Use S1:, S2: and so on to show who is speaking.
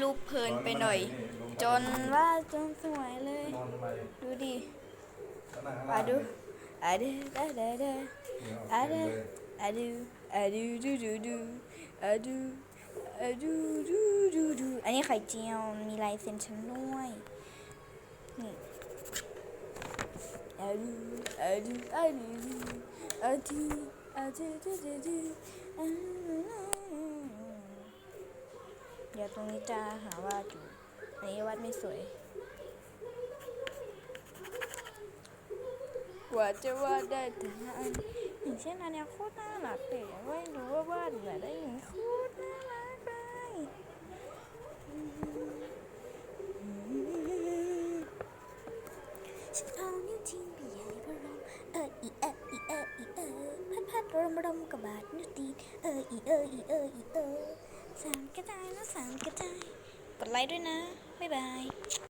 S1: รูปเพลินไปหน่อย จนว่าจนสวยเลย ดูดิ
S2: แล้วนั่งข้าง
S1: มาดูอะดูอะดูอะดู
S2: เนี่ย
S1: อะดู
S2: เต็มเลย
S1: อะดูอดูดูดูดูอะดูอะดูดูดูดูอันนี้ไข่เจียวมีลายเซ็นฉันด้วยนี่อะดูอะดูอะดูอะดูอะดูดูดูดูอะดู ดี๋ยวตรงนี้จะหาว่าอยู่อันนี้วัดไม่สวย กว่าจะวาดได้แต่ละอันอย่างเช่นอันนี้โคตรน่ารักเลยไม่รู้ว่าวาดแบบได้ยังไงโคตรน่ารักเลยฉันเอานิ้วจิ้มไปใหญ่พระรมเอออีเอออีเอออีเออพัดพัดรมรมกับบาดนิ้วตีนเอออีเอออีเอออีเออ สามกระจายนะสามกระจาย กดไลค์ด้วยนะ บ๊ายบาย